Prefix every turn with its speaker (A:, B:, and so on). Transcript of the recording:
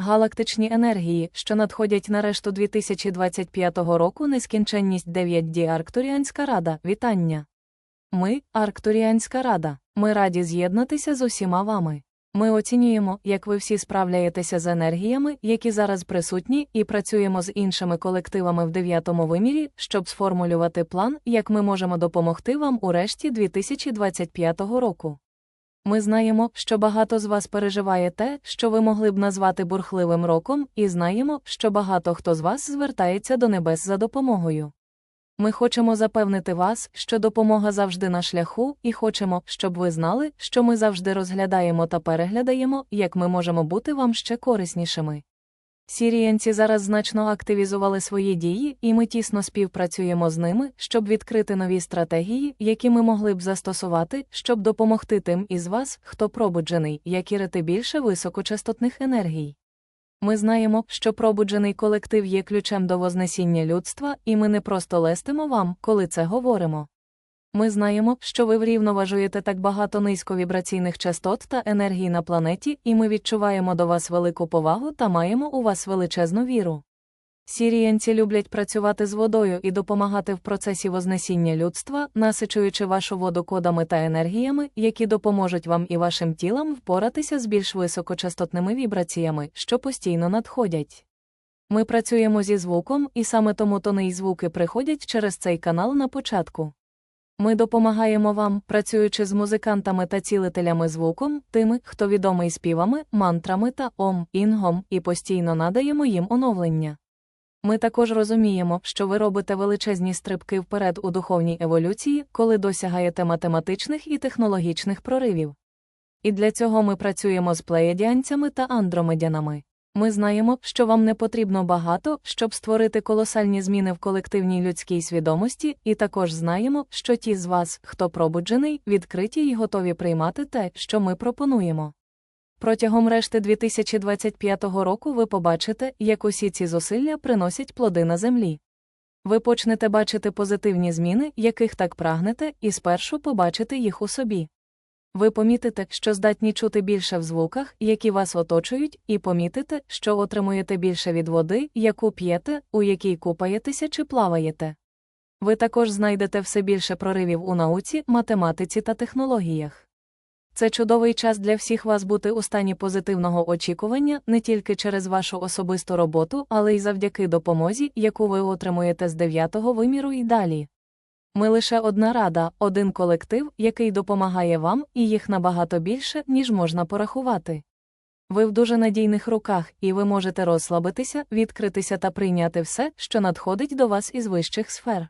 A: Галактичні енергії, що надходять на решту 2025 року, нескінченність 9D Арктуріанська рада. Вітання. Ми Арктуріанська рада. Ми раді з'єднатися з усіма вами. Ми оцінюємо, як ви всі справляєтеся з енергіями, які зараз присутні, і працюємо з іншими колективами в дев'ятому вимірі, щоб сформулювати план, як ми можемо допомогти вам у решті 2025 року. Ми знаємо, що багато з вас переживає те, що ви могли б назвати бурхливим роком, і знаємо, що багато хто з вас звертається до небес за допомогою. Ми хочемо запевнити вас, що допомога завжди на шляху, і хочемо, щоб ви знали, що ми завжди розглядаємо та переглядаємо, як ми можемо бути вам ще кориснішими. Сіріянці зараз значно активізували свої дії, і ми тісно співпрацюємо з ними, щоб відкрити нові стратегії, які ми могли б застосувати, щоб допомогти тим із вас, хто пробуджений, як ірити більше високочастотних енергій. Ми знаємо, що пробуджений колектив є ключем до вознесіння людства, і ми не просто лестимо вам, коли це говоримо. Ми знаємо, що ви врівноважуєте так багато низьковібраційних частот та енергій на планеті, і ми відчуваємо до вас велику повагу та маємо у вас величезну віру. Сіріянці люблять працювати з водою і допомагати в процесі вознесіння людства, насичуючи вашу воду кодами та енергіями, які допоможуть вам і вашим тілам впоратися з більш високочастотними вібраціями, що постійно надходять. Ми працюємо зі звуком, і саме тому тони й звуки приходять через цей канал на початку. Ми допомагаємо вам, працюючи з музикантами та цілителями звуком, тими, хто відомий співами, мантрами та ом, інгом, і постійно надаємо їм оновлення. Ми також розуміємо, що ви робите величезні стрибки вперед у духовній еволюції, коли досягаєте математичних і технологічних проривів. І для цього ми працюємо з плеєдіанцями та андромедянами. Ми знаємо, що вам не потрібно багато, щоб створити колосальні зміни в колективній людській свідомості, і також знаємо, що ті з вас, хто пробуджений, відкриті і готові приймати те, що ми пропонуємо. Протягом решти 2025 року ви побачите, як усі ці зусилля приносять плоди на землі. Ви почнете бачити позитивні зміни, яких так прагнете, і спершу побачите їх у собі. Ви помітите, що здатні чути більше в звуках, які вас оточують, і помітите, що отримуєте більше від води, яку п'єте, у якій купаєтеся чи плаваєте. Ви також знайдете все більше проривів у науці, математиці та технологіях. Це чудовий час для всіх вас бути у стані позитивного очікування не тільки через вашу особисту роботу, але й завдяки допомозі, яку ви отримуєте з дев'ятого виміру і далі. Ми лише одна рада, один колектив, який допомагає вам, і їх набагато більше, ніж можна порахувати. Ви в дуже надійних руках, і ви можете розслабитися, відкритися та прийняти все, що надходить до вас із вищих сфер.